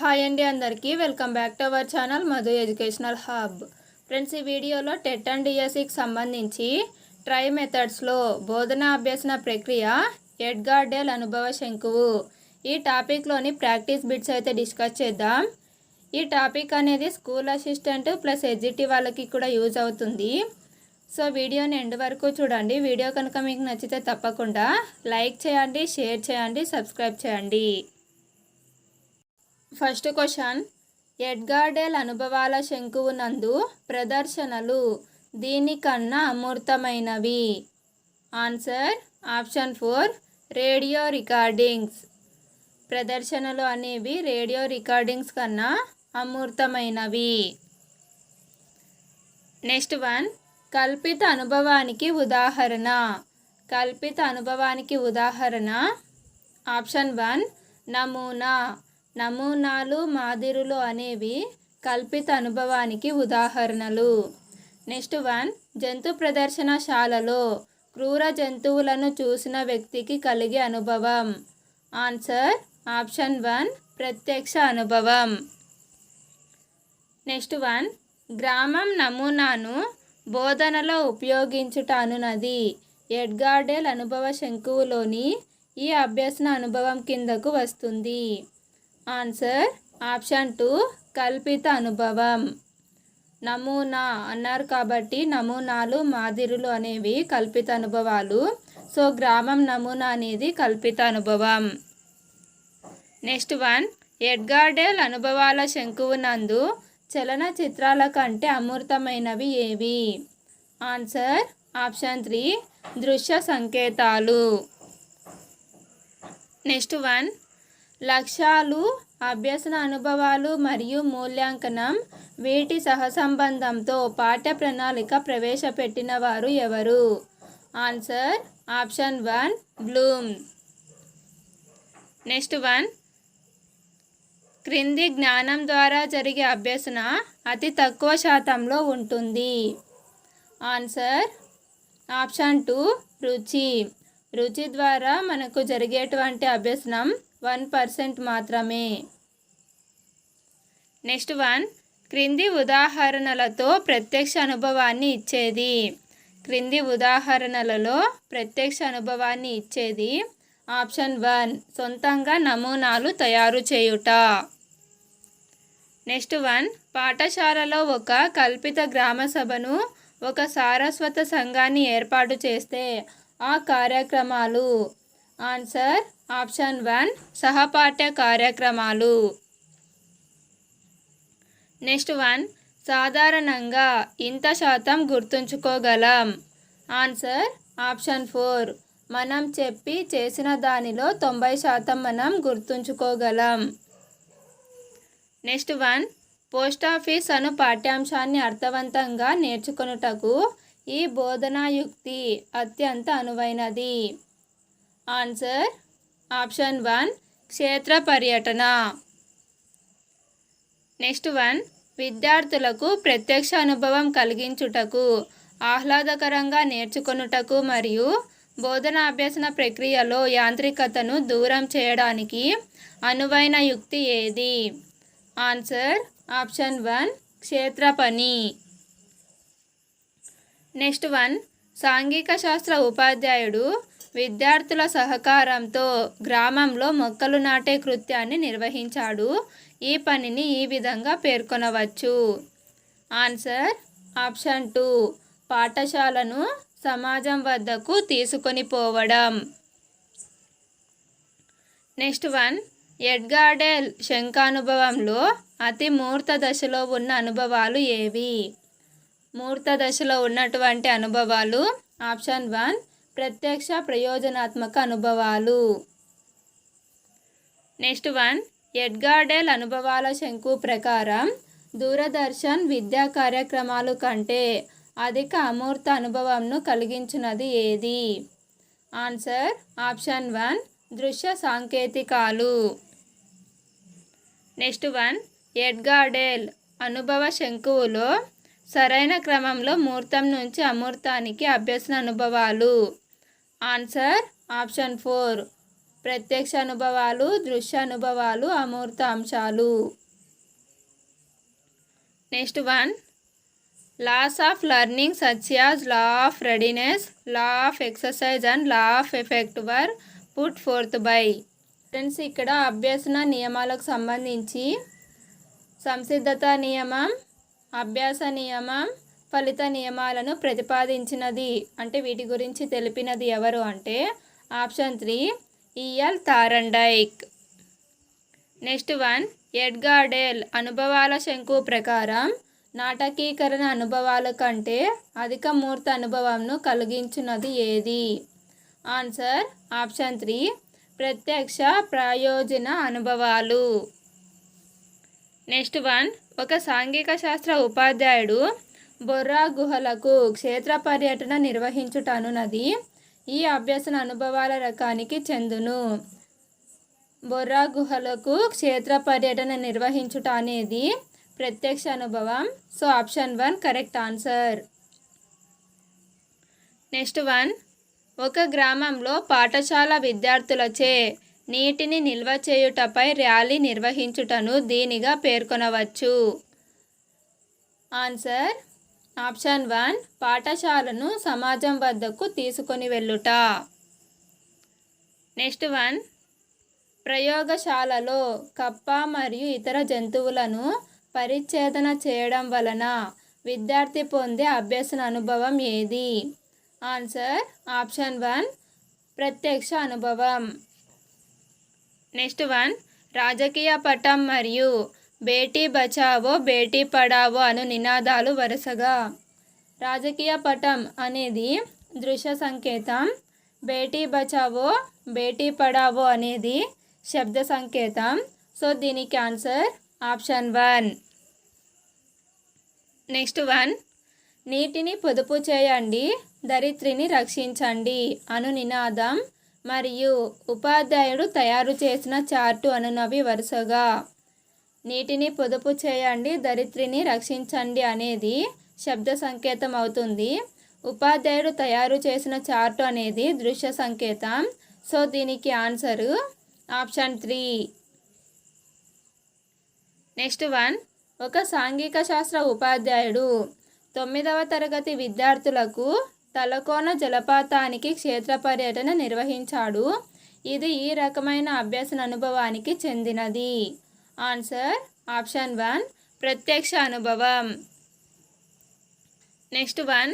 Hi అండి అందరికీ. Welcome back to our channel Madhu educational hub. Friends ఈ వీడియోలో టెట్ అండ్ డిఎస్సికి సంబంధించి ట్రై మెథడ్స్లో బోధన అభ్యసన ప్రక్రియ ఎడ్గార్డెల్ అనుభవ శంకువు. ఈ టాపిక్లోని ప్రాక్టీస్ బిట్స్ అయితే డిస్కస్ చేద్దాం. ఈ టాపిక్ అనేది స్కూల్ అసిస్టెంట్ ప్లస్ ఎడ్జిటి వాళ్ళకి కూడా యూజ్ అవుతుంది. సో వీడియోని ఎండ్ వరకు చూడండి. వీడియో కనుక మీకు నచ్చితే తప్పకుండా లైక్ చేయండి షేర్ చేయండి సబ్స్క్రైబ్ చేయండి. First question. ఎడ్గార్డెల్ అనుభవాల శంకువునందు ప్రదర్శనలు దీనికన్నా అమూర్తమైనవి. Answer option four radio recordings. ప్రదర్శనలు అనేవి రేడియో రికార్డింగ్స్ కన్నా అమూర్తమైనవి. నెక్స్ట్ వన్ కల్పిత అనుభవానికి ఉదాహరణ. కల్పిత అనుభవానికి ఉదాహరణ ఆప్షన్ వన్ నమూనా. నమూనాలు మాదిరులు అనేవి కల్పిత అనుభవానికి ఉదాహరణలు. నెక్స్ట్ వన్ జంతు ప్రదర్శనశాలలో క్రూర జంతువులను చూసిన వ్యక్తికి కలిగే అనుభవం. ఆన్సర్ ఆప్షన్ వన్ ప్రత్యక్ష అనుభవం. నెక్స్ట్ వన్ గ్రామం నమూనాను బోధనలో ఉపయోగించుట అనునది. ఎడ్గార్డెల్ అనుభవ శంకువులోని ఈ అభ్యసన అనుభవం కిందకు వస్తుంది. ఆన్సర్ ఆప్షన్ టూ కల్పిత అనుభవం. నమూనా అన్నారు కాబట్టి నమూనాలు మాదిరులు అనేవి కల్పిత అనుభవాలు. సో గ్రామం నమూనా అనేది కల్పిత అనుభవం. నెక్స్ట్ వన్ ఎడ్గార్డెల్ అనుభవాల శంకువు నందు చలన చిత్రాల కంటే అమూర్తమైనవి ఏవి? ఆన్సర్ ఆప్షన్ త్రీ దృశ్య సంకేతాలు. నెక్స్ట్ వన్ లక్ష్యాలు అభ్యసన అనుభవాలు మరియు మూల్యాంకనం. వీటి సహసంబంధంతో పాఠ్య ప్రణాళిక ప్రవేశపెట్టిన వారు ఎవరు? Answer option one Bloom. Next one. క్రింది జ్ఞానం ద్వారా జరిగే అభ్యసన అతి తక్కువ శాతంలో ఉంటుంది. ఆన్సర్ ఆప్షన్ టూ రుచి. రుచి ద్వారా మనకు జరిగేటువంటి అభ్యసనం వన్ పర్సెంట్ మాత్రమే. నెక్స్ట్ వన్ క్రింది ఉదాహరణలతో ప్రత్యక్ష అనుభవాన్ని ఇచ్చేది. క్రింది ఉదాహరణలలో ప్రత్యక్ష అనుభవాన్ని ఇచ్చేది. ఆప్షన్ వన్ సొంతంగా నమూనాలు తయారు చేయుట. నెక్స్ట్ వన్ పాఠశాలలో ఒక కల్పిత గ్రామ సభను ఒక సారస్వత సంఘాన్ని ఏర్పాటు చేస్తే ఆ కార్యక్రమాలు ఆన్సర్ ఆప్షన్ వన్ సహపాఠ్య కార్యక్రమాలు. నెక్స్ట్ వన్ సాధారణంగా ఇంత శాతం గుర్తుంచుకోగలం. ఆన్సర్ ఆప్షన్ ఫోర్ మనం చెప్పి చేసిన దానిలో తొంభై శాతం మనం గుర్తుంచుకోగలం. నెక్స్ట్ వన్ పోస్ట్ ఆఫీస్ అను పాఠ్యాంశాన్ని అర్థవంతంగా నేర్చుకొనుటకు ఈ బోధనాయుక్తి అత్యంత అనువైనది. ఆన్సర్ ఆప్షన్ వన్ క్షేత్ర పర్యటన నెక్స్ట్ వన్ విద్యార్థులకు ప్రత్యక్ష అనుభవం కలిగించుటకు ఆహ్లాదకరంగా నేర్చుకొనుటకు మరియు బోధన అభ్యసన ప్రక్రియలో యాంత్రికతను దూరం చేయడానికి అనువైన యుక్తి ఏది ఆన్సర్ ఆప్షన్ వన్ క్షేత్ర పని నెక్స్ట్ వన్ సాంఘిక శాస్త్ర ఉపాధ్యాయుడు విద్యార్థుల సహకారంతో గ్రామంలో మొక్కలు నాటే కృత్యాన్ని నిర్వహించాడు. ఈ పనిని ఈ విధంగా పేర్కొనవచ్చు. ఆన్సర్ ఆప్షన్ టూ పాఠశాలను సమాజం వద్దకు తీసుకొని పోవడం. నెక్స్ట్ వన్ ఎడ్గార్డెల్ శంఖానుభవంలో అతి మూర్త దశలో ఉన్న అనుభవాలు ఏవి? మూర్త దశలో ఉన్నటువంటి అనుభవాలు ఆప్షన్ వన్ ప్రత్యక్ష ప్రయోజనాత్మక అనుభవాలు. నెక్స్ట్ వన్ ఎడ్గార్డెల్ అనుభవాల శంకు ప్రకారం దూరదర్శన్ విద్యా కార్యక్రమాలు కంటే అధిక అమూర్త అనుభవంను కలిగించినది ఏది? ఆన్సర్ ఆప్షన్ వన్ దృశ్య సాంకేతికాలు. నెక్స్ట్ వన్ ఎడ్గార్డెల్ అనుభవ శంకువులో సరైన క్రమంలో మూర్తం నుంచి అమూర్తానికి అభ్యసన అనుభవాలు. Answer option four. ప్రత్యక్ష అనుభవాలు దృశ్య అనుభవాలు అమూర్త అంశాలు. Next one. Laws of learning such as law of readiness law of exercise and law of effect were put forth by. Friends ఇక్కడ అభ్యసన నియమాలకు సంబంధించి సంసిద్ధత నియమం అభ్యాస నియమం ఫలిత నియమాలను ప్రతిపాదించినది అంటే వీటి గురించి తెలిపినది ఎవరు అంటే option three E L Thorndike. Next one Edgar Dale అనుభవాల శంకు ప్రకారం నాటకీకరణ అనుభవాల కంటే అధిక మూర్త అనుభవంను కలిగించినది ఏది? ఆన్సర్ ఆప్షన్ త్రీ ప్రత్యక్ష ప్రయోజన అనుభవాలు. నెక్స్ట్ వన్ ఒక సాంఘిక శాస్త్ర ఉపాధ్యాయుడు బొర్రా గుహలకు క్షేత్ర పర్యటన నిర్వహించుటనున్నది ఈ అభ్యసన అనుభవాల రకానికి చెందును. బొర్రా గుహలకు క్షేత్ర పర్యటన నిర్వహించుట అనేది ప్రత్యక్ష అనుభవం. So option one correct answer. Next one ఒక గ్రామంలో పాఠశాల విద్యార్థులచే నీటిని నిల్వ చేయుటపై ర్యాలీ నిర్వహించుటను దీనిగా పేర్కొనవచ్చు. ఆన్సర్ ఆప్షన్ వన్ పాఠశాలను సమాజం వద్దకు తీసుకొని వెళ్ళుట. నెక్స్ట్ వన్ ప్రయోగశాలలో కప్ప మరియు ఇతర జంతువులను పరిచ్ఛేదన చేయడం వలన విద్యార్థి పొందే అభ్యసన అనుభవం ఏది? ఆన్సర్ ఆప్షన్ వన్ ప్రత్యక్ష అనుభవం. నెక్స్ట్ వన్ రాజకీయ పటం మరియు బేటీ బచావో బేటీ పడావో అను నినాదాలు వరుసగా. రాజకీయ పటం అనేది దృశ్య సంకేతం. బేటీ బచావో బేటీ పడావో అనేది శబ్ద సంకేతం. సో దీనికి answer option one. Next one. నీటిని పొదుపు చేయండి దరిత్రిని రక్షించండి అను నినాదం మరియు ఉపాధ్యాయుడు తయారు చేసిన చార్టు అనునవి వరుసగా. నీటిని పొదుపు చేయండి దరిత్రిని రక్షించండి అనేది శబ్ద సంకేతం అవుతుంది. ఉపాధ్యాయుడు తయారు చేసిన చార్టు అనేది దృశ్య సంకేతం. సో దీనికి answer option three. Next one. ఒక సాంఘిక శాస్త్ర ఉపాధ్యాయుడు తొమ్మిదవ తరగతి విద్యార్థులకు తలకోన జలపాతానికి క్షేత్ర పర్యటన నిర్వహించాడు. ఇది ఈ రకమైన అభ్యాసన అనుభవానికి చెందినది. ఆన్సర్ ఆప్షన్ వన్ ప్రత్యక్ష అనుభవం. నెక్స్ట్ వన్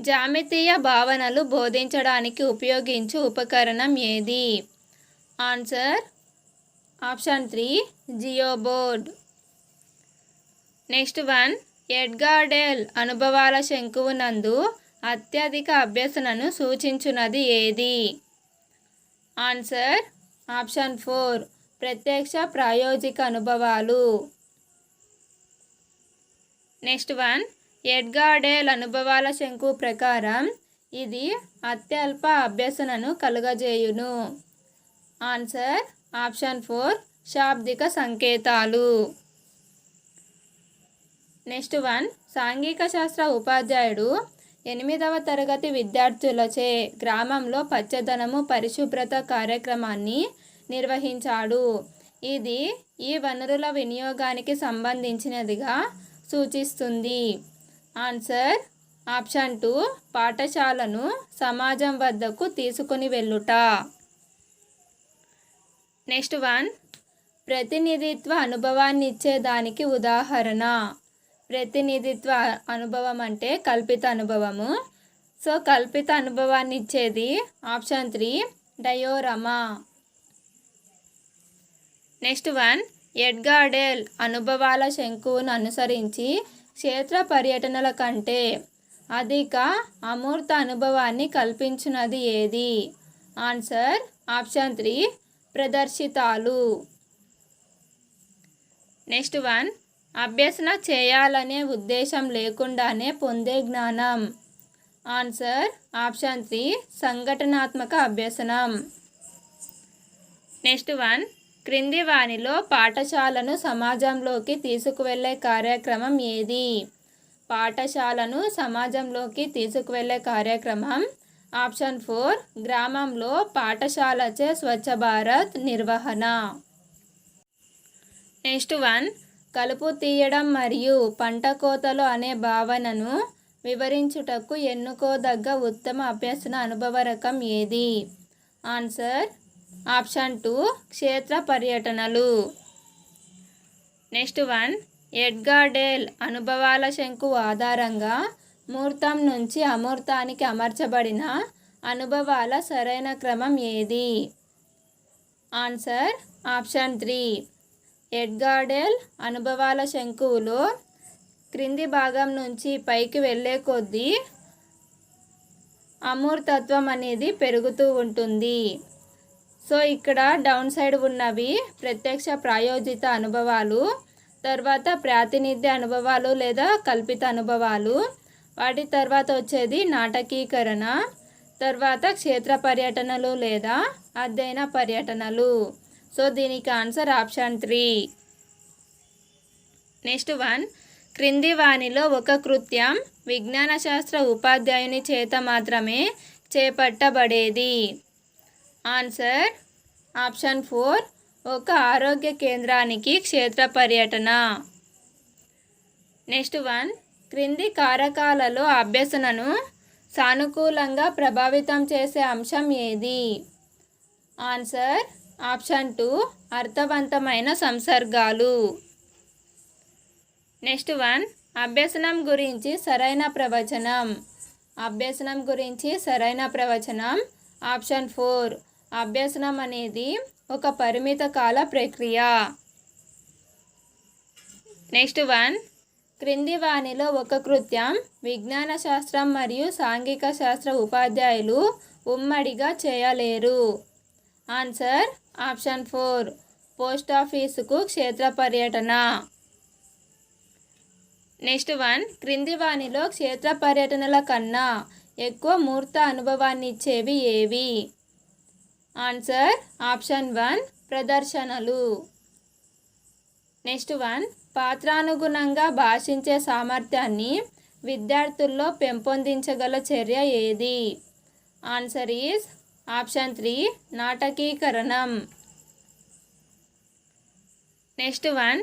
జామితీయ భావనలు బోధించడానికి ఉపయోగించు ఉపకరణం ఏది? Answer option three geo board next one Edgar Dale అనుభవాల శంకువు నందు అత్యధిక అభ్యసనను సూచించున్నది ఏది? ఆన్సర్ ఆప్షన్ ఫోర్ ప్రత్యక్ష ప్రాయోజిక అనుభవాలు. నెక్స్ట్ వన్ ఎడ్గార్డేల్ అనుభవాల శంకు ప్రకారం ఇది అత్యల్ప అభ్యసనను కలుగజేయును. ఆన్సర్ ఆప్షన్ ఫోర్ శాబ్దిక సంకేతాలు. నెక్స్ట్ వన్ సాంఘిక శాస్త్ర ఉపాధ్యాయుడు ఎనిమిదవ తరగతి విద్యార్థులచే గ్రామంలో పచ్చదనము పరిశుభ్రత కార్యక్రమాన్ని నిర్వహించాడు. ఇది ఈ వనరుల వినియోగానికి సంబంధించినదిగా సూచిస్తుంది. ఆన్సర్ ఆప్షన్ టూ పాఠశాలను సమాజం వద్దకు తీసుకొని వెళ్ళుట. నెక్స్ట్ వన్ ప్రతినిధిత్వ అనుభవాన్ని ఇచ్చేదానికి ఉదాహరణ. ప్రతినిధిత్వ అనుభవం అంటే కల్పిత అనుభవము. సో కల్పిత అనుభవాన్ని ఇచ్చేది option three diorama. Next one Edgar Dale అనుభవాల శంకువును అనుసరించి క్షేత్ర పర్యటనల కంటే అధిక అమూర్త అనుభవాన్ని కల్పించినది ఏది? ఆన్సర్ ఆప్షన్ త్రీ ప్రదర్శితాలు. నెక్స్ట్ వన్ అభ్యసన చేయాలనే ఉద్దేశం లేకుండానే పొందే జ్ఞానం. ఆన్సర్ ఆప్షన్ త్రీ సంఘటనాత్మక అభ్యసనం. నెక్స్ట్ వన్ క్రింది వానిలో పాఠశాలను సమాజంలోకి తీసుకువెళ్ళే కార్యక్రమం ఏది? పాఠశాలను సమాజంలోకి తీసుకువెళ్ళే కార్యక్రమం? ఆప్షన్ ఫోర్ గ్రామంలో పాఠశాలచే స్వచ్ఛ భారత్ నిర్వహణ. నెక్స్ట్ వన్ కలుపు తీయడం మరియు పంట కోతలు అనే భావనను వివరించుటకు ఎన్నుకోదగ్గ ఉత్తమ అభ్యసన అనుభవ రకం ఏది? ఆన్సర్ ఆప్షన్ టూ క్షేత్ర పర్యటనలు. నెక్స్ట్ వన్ ఎడ్గార్డేల్ అనుభవాల శంకు ఆధారంగా మూర్తం నుంచి అమూర్తానికి అమర్చబడిన అనుభవాల సరైన క్రమం ఏది? ఆన్సర్ ఆప్షన్ త్రీ ఎడ్గార్డెల్ అనుభవాల శంకువులో క్రింది భాగం నుంచి పైకి వెళ్ళే కొద్దీ అమూర్తత్వం అనేది పెరుగుతూ ఉంటుంది. సో ఇక్కడ డౌన్ సైడ్ ఉన్నవి ప్రత్యక్ష ప్రాయోజిత అనుభవాలు తర్వాత ప్రాతినిధ్య అనుభవాలు లేదా కల్పిత అనుభవాలు. వాటి తర్వాత వచ్చేది నాటకీకరణ తర్వాత క్షేత్ర పర్యటనలు లేదా అధ్యయన పర్యటనలు. సో దీనికి answer option three. Next one. క్రింది వానిలో ఒక కృత్యం విజ్ఞాన శాస్త్ర ఉపాధ్యాయుని చేత మాత్రమే చేపట్టబడేది. ఆన్సర్ ఆప్షన్ ఫోర్ ఒక ఆరోగ్య కేంద్రానికి క్షేత్ర పర్యటన. నెక్స్ట్ వన్ క్రింది కారకాలలో అభ్యసనను సానుకూలంగా ప్రభావితం చేసే అంశం ఏది? ఆన్సర్ ఆప్షన్ టూ అర్థవంతమైన సంసర్గాలు. నెక్స్ట్ వన్ అభ్యసనం గురించి సరైన ప్రవచనం. అభ్యసనం గురించి సరైన ప్రవచనం. ఆప్షన్ ఫోర్ అభ్యసనం అనేది ఒక పరిమిత కాల ప్రక్రియ. Next one. క్రింది వాణిలో ఒక కృత్యం విజ్ఞాన శాస్త్రం మరియు సాంఘిక శాస్త్ర ఉపాధ్యాయులు ఉమ్మడిగా చేయలేరు. Answer option four. పోస్ట్ ఆఫీసుకు క్షేత్ర పర్యటన. Next one. క్రింది వాణిలో క్షేత్ర పర్యటనల కన్నా ఎక్కువ మూర్త అనుభవాన్ని ఇచ్చేవి ఏవి? ఆన్సర్ ఆప్షన్ వన్ ప్రదర్శనలు. నెక్స్ట్ వన్ పాత్రానుగుణంగా భాషించే సామర్థ్యాన్ని విద్యార్థుల్లో పెంపొందించగల చర్య ఏది? ఆన్సర్ ఈజ్ ఆప్షన్ త్రీ నాటకీకరణం. నెక్స్ట్ వన్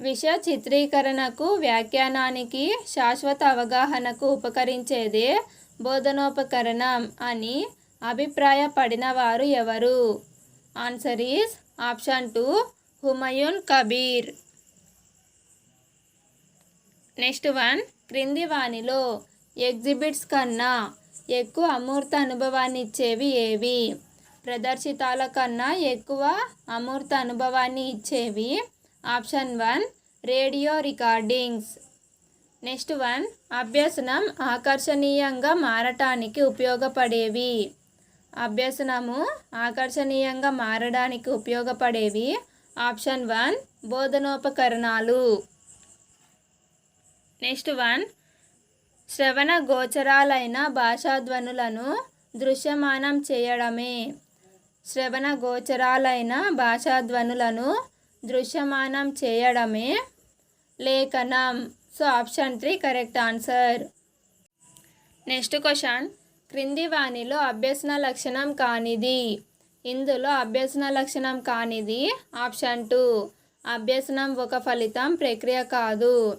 విషయ చిత్రీకరణకు వ్యాఖ్యానానికి శాశ్వత అవగాహనకు ఉపకరించేదే బోధనోపకరణం అని అభిప్రాయపడిన వారు ఎవరు? Answer is option two Humayun Kabir next one క్రింది వాణిలో ఎగ్జిబిట్స్ కన్నా ఎక్కువ అమూర్త అనుభవాన్ని ఇచ్చేవి ఏవి? ప్రదర్శితాల కన్నా ఎక్కువ అమూర్త అనుభవాన్ని ఇచ్చేవి option one radio recordings next one అభ్యసనం ఆకర్షణీయంగా మారటానికి ఉపయోగపడేవి. అభ్యసనము ఆకర్షణీయంగా మారడానికి ఉపయోగపడేవి ఆప్షన్ వన్ బోధనోపకరణాలు. నెక్స్ట్ వన్ శ్రవణ గోచరాలైన భాషాధ్వనులను దృశ్యమానం చేయడమే. శ్రవణ గోచరాలైన భాషాధ్వనులను దృశ్యమానం చేయడమే లేఖనం. So option three correct answer. Next question క్రింది వాణిలో అభ్యసన లక్షణం కానిది. ఇందులో అభ్యసన లక్షణం కానిది ఆప్షన్ టూ. అభ్యసనం ఒక ఫలితం ప్రక్రియ కాదు.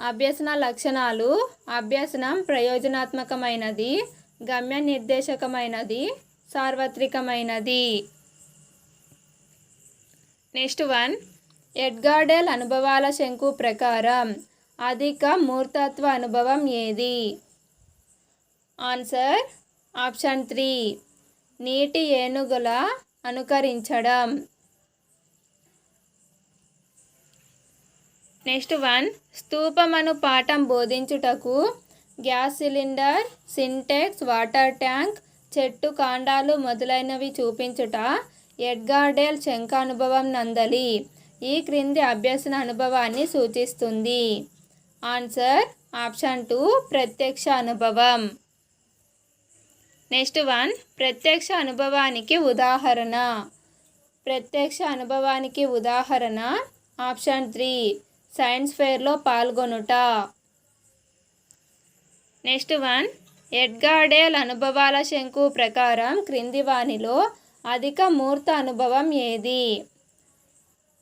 అభ్యసన లక్షణాలు అభ్యసనం ప్రయోజనాత్మకమైనది గమ్య నిర్దేశకమైనది సార్వత్రికమైనది. Next one. ఎడ్గార్డెల్ అనుభవాల శంకు ప్రకారం అధిక మూర్తత్వ అనుభవం ఏది? Answer option three. నీటి ఏనుగుల అనుకరించడం. Next one. స్తూపమను పాఠం బోధించుటకు gas cylinder Sintex water tank చెట్టు కాండాలు మొదలైనవి చూపించుట ఎడ్గార్డేల్ శంఖానుభవం నందలి. ఈ క్రింది అభ్యసన అనుభవాన్ని సూచిస్తుంది. ఆన్సర్ ఆప్షన్ టూ ప్రత్యక్ష అనుభవం. నెక్స్ట్ వన్ ప్రత్యక్ష అనుభవానికి ఉదాహరణ. ప్రత్యక్ష అనుభవానికి ఉదాహరణ ఆప్షన్ త్రీ సైన్స్ ఫేర్లో పాల్గొనుట. నెక్స్ట్ వన్ ఎడ్గార్డేల్ అనుభవాల శంకు ప్రకారం క్రింది వానిలో అధిక మూర్త అనుభవం ఏది?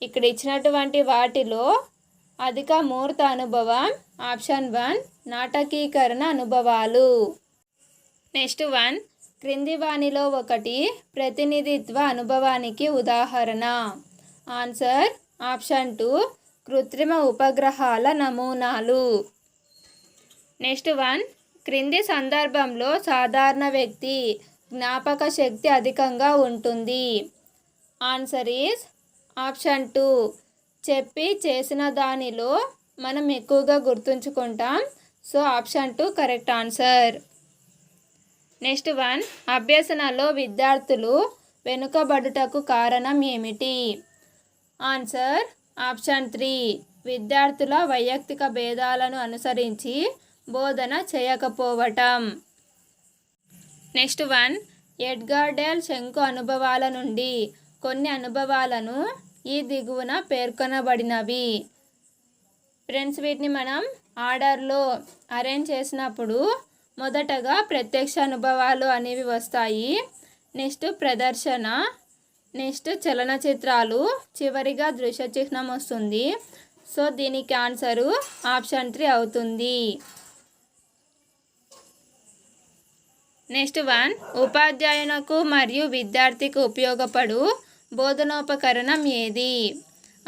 ఇక్కడ ఇచ్చినటువంటి వాటిలో అధిక మూర్త అనుభవం ఆప్షన్ వన్ నాటకీకరణ అనుభవాలు. Next one. క్రింది వాణిలో ఒకటి ప్రతినిధిత్వ అనుభవానికి ఉదాహరణ. Answer option two. కృత్రిమ ఉపగ్రహాల నమూనాలు. Next one. క్రింది సందర్భంలో సాధారణ వ్యక్తి జ్ఞాపక శక్తి అధికంగా ఉంటుంది. Answer is option two. చెప్పి చేసిన దానిలో మనం ఎక్కువగా గుర్తుంచుకుంటాం. So option two correct answer. Next one అభ్యసనలో విద్యార్థులు వెనుకబడుటకు కారణం ఏమిటి? ఆన్సర్ ఆప్షన్ త్రీ విద్యార్థుల వైయక్తిక భేదాలను అనుసరించి బోధన చేయకపోవటం. నెక్స్ట్ వన్ ఎడ్గార్డెల్ శంకు అనుభవాల నుండి కొన్ని అనుభవాలను ఈ దిగువన పేర్కొనబడినవి. ఫ్రెండ్స్ వీటిని మనం ఆర్డర్లో అరేంజ్ చేసినప్పుడు మొదటగా ప్రత్యక్ష అనుభవాలు అనేవి వస్తాయి. నెక్స్ట్ ప్రదర్శన నెక్స్ట్ చలనచిత్రాలు చివరిగా దృశ్య చిహ్నం వస్తుంది. సో దీనికి ఆన్సరు ఆప్షన్ త్రీ అవుతుంది. నెక్స్ట్ వన్ ఉపాధ్యాయునకు మరియు విద్యార్థికి ఉపయోగపడు బోధనోపకరణం ఏది?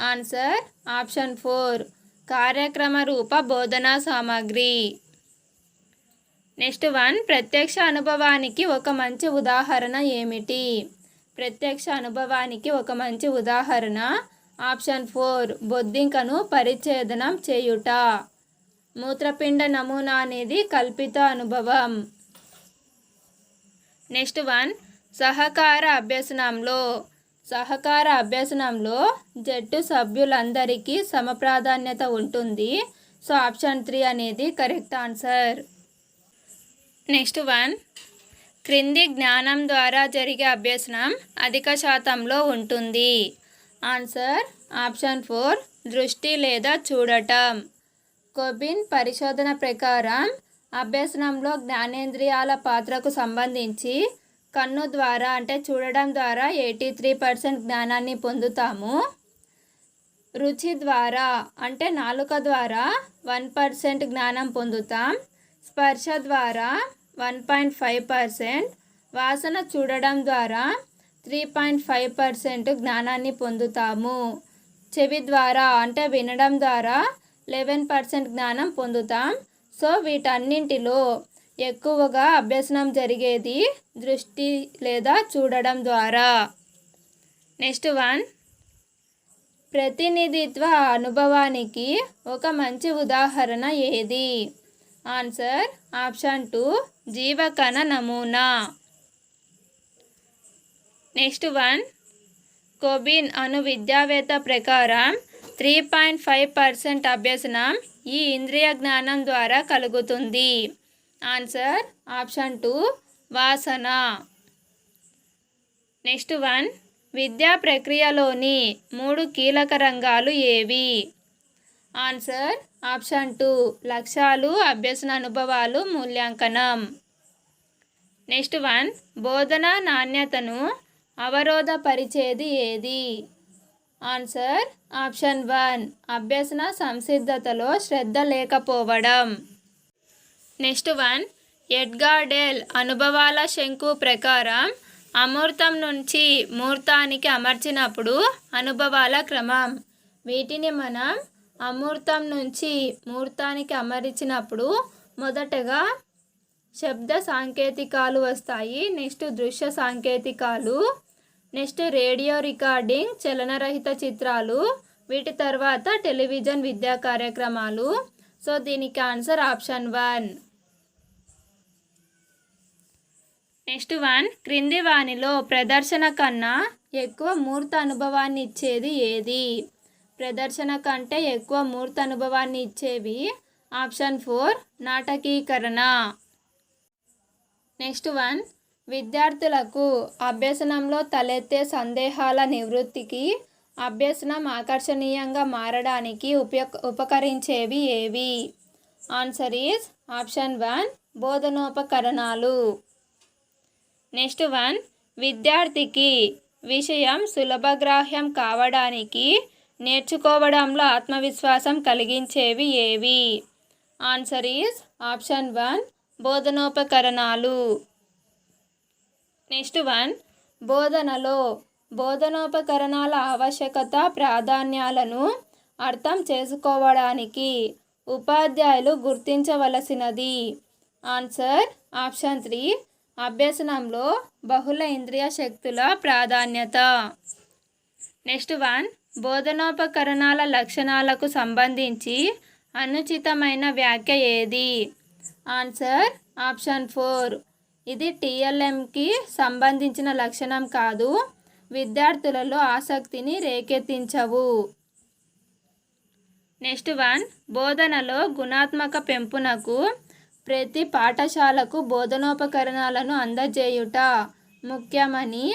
ఆన్సర్ ఆప్షన్ ఫోర్ కార్యక్రమ రూప బోధనా సామాగ్రి. నెక్స్ట్ వన్ ప్రత్యక్ష అనుభవానికి ఒక మంచి ఉదాహరణ ఏమిటి? ప్రత్యక్ష అనుభవానికి ఒక మంచి ఉదాహరణ. ఆప్షన్ ఫోర్ బొద్దింకను పరిచ్ఛేదనం చేయుట. మూత్రపిండ నమూనా అనేది కల్పిత అనుభవం. నెక్స్ట్ వన్ సహకార అభ్యసనంలో. సహకార అభ్యసనంలో జట్టు సభ్యులందరికీ సమప్రాధాన్యత ఉంటుంది. సో ఆప్షన్ త్రీ అనేది కరెక్ట్ ఆన్సర్. Next one. క్రింది జ్ఞానం ద్వారా జరిగే అభ్యసనం అధిక శాతంలో ఉంటుంది. ఆన్సర్ ఆప్షన్ ఫోర్ దృష్టి లేదా చూడటం. కొబిన్ పరిశోధన ప్రకారం అభ్యసనంలో జ్ఞానేంద్రియాల పాత్రకు సంబంధించి కన్ను ద్వారా అంటే చూడడం ద్వారా ఎయిటీ త్రీ పర్సెంట్ జ్ఞానాన్ని పొందుతాము. రుచి ద్వారా అంటే నాలుక ద్వారా వన్ పర్సెంట్ జ్ఞానం పొందుతాం. స్పర్శ ద్వారా వన్ పాయింట్ ఫైవ్ పర్సెంట్ వాసన చూడడం ద్వారా త్రీ పాయింట్ ఫైవ్ పర్సెంట్ జ్ఞానాన్ని పొందుతాము. చెవి ద్వారా అంటే వినడం ద్వారా లెవెన్ పర్సెంట్ జ్ఞానం పొందుతాం. సో వీటన్నింటిలో ఎక్కువగా అభ్యసనం జరిగేది దృష్టి లేదా చూడడం ద్వారా. Next one. ప్రతినిధిత్వ అనుభవానికి ఒక మంచి ఉదాహరణ ఏది? ఆన్సర్ ఆప్షన్ టూ జీవకణ నమూనా. నెక్స్ట్ వన్ కోబిన్ అను విద్యావేత్త ప్రకారం త్రీ పాయింట్ ఫైవ్ పర్సెంట్ అభ్యసనం ఈ ఇంద్రియ జ్ఞానం ద్వారా కలుగుతుంది. ఆన్సర్ ఆప్షన్ టూ వాసన. నెక్స్ట్ వన్ విద్యా ప్రక్రియలోని మూడు కీలక రంగాలు ఏవి? ఆన్సర్ ఆప్షన్ టూ లక్ష్యాలు అభ్యసన అనుభవాలు మూల్యాంకనం. నెక్స్ట్ వన్ బోధన నాణ్యతను అవరోధపరిచేది ఏది? ఆన్సర్ ఆప్షన్ వన్ అభ్యసన సంసిద్ధతలో శ్రద్ధ లేకపోవడం. నెక్స్ట్ వన్ ఎడ్గార్డెల్ అనుభవాల శంకు ప్రకారం అమూర్తం నుంచి మూర్తానికి అమర్చినప్పుడు అనుభవాల క్రమం. వీటిని మనం అమూర్తం నుంచి ముహూర్తానికి అమర్చినప్పుడు మొదటగా శబ్ద సాంకేతికాలు వస్తాయి. నెక్స్ట్ దృశ్య సాంకేతికాలు నెక్స్ట్ రేడియో రికార్డింగ్ చలనరహిత చిత్రాలు వీటి తర్వాత టెలివిజన్ విద్యా కార్యక్రమాలు. సో దీనికి answer option one. Next one క్రింది వానిలో ప్రదర్శన కన్నా ఎక్కువ మూర్త అనుభవాన్ని ఇచ్చేది ఏది? ప్రదర్శన కంటే ఎక్కువ మూర్త అనుభవాన్ని ఇచ్చేవి ఆప్షన్ ఫోర్ నాటకీకరణ. నెక్స్ట్ వన్ విద్యార్థులకు అభ్యసనంలో తలెత్తే సందేహాల నివృత్తికి అభ్యసనం ఆకర్షణీయంగా మారడానికి ఉపయోగ ఉపకరించేవి ఏవి? ఆన్సర్ ఈజ్ ఆప్షన్ వన్ బోధనోపకరణాలు. నెక్స్ట్ వన్ విద్యార్థికి విషయం సులభగ్రాహ్యం కావడానికి నేర్చుకోవడంలో ఆత్మవిశ్వాసం కలిగించేవి ఏవి? ఆన్సర్ ఈజ్ ఆప్షన్ వన్ బోధనోపకరణాలు. నెక్స్ట్ వన్ బోధనలో బోధనోపకరణాల ఆవశ్యకత ప్రాధాన్యాలను అర్థం చేసుకోవడానికి ఉపాధ్యాయులు గుర్తించవలసినది. ఆన్సర్ ఆప్షన్ త్రీ అభ్యసనంలో బహుళ ఇంద్రియ శక్తుల ప్రాధాన్యత. నెక్స్ట్ వన్ బోధనోపకరణాల లక్షణాలకు సంబంధించి అనుచితమైన వ్యాఖ్య ఏది? Answer option four. ఇది టీఎల్ఎంకి సంబంధించిన లక్షణం కాదు. విద్యార్థులలో ఆసక్తిని రేకెత్తించవు. Next one. బోధనలో గుణాత్మక పెంపునకు ప్రతి పాఠశాలకు బోధనోపకరణాలను అందజేయుట ముఖ్యమని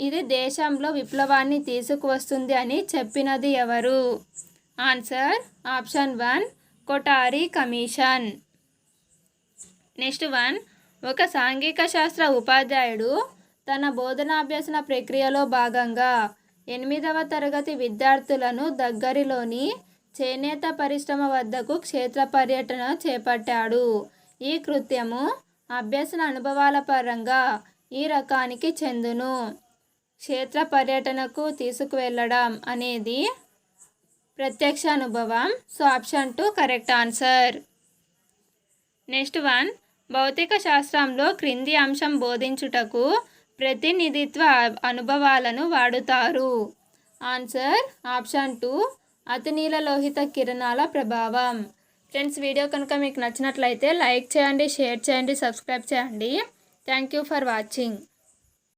ఇది దేశంలో విప్లవాన్ని తీసుకువస్తుంది అని చెప్పినది ఎవరు? Answer option one Kothari commission. Next one ఒక సాంఘిక శాస్త్ర ఉపాధ్యాయుడు తన బోధనాభ్యసన ప్రక్రియలో భాగంగా ఎనిమిదవ తరగతి విద్యార్థులను దగ్గరిలోని చేనేత పరిశ్రమ వద్దకు క్షేత్ర పర్యటన చేపట్టాడు. ఈ కృత్యము అభ్యసన అనుభవాల పరంగా ఈ రకానికి చెందును. క్షేత్ర పర్యటనకు తీసుకువెళ్ళడం అనేది ప్రత్యక్ష అనుభవం. So option two correct answer. Next one భౌతిక శాస్త్రంలో క్రింది అంశం బోధించుటకు ప్రతినిధిత్వ అనుభవాలను వాడుతారు. ఆన్సర్ ఆప్షన్ టూ అతినీలలోహిత కిరణాల ప్రభావం. ఫ్రెండ్స్ వీడియో కనుక మీకు నచ్చినట్లయితే లైక్ చేయండి షేర్ చేయండి సబ్స్క్రైబ్ చేయండి. Thank you for watching.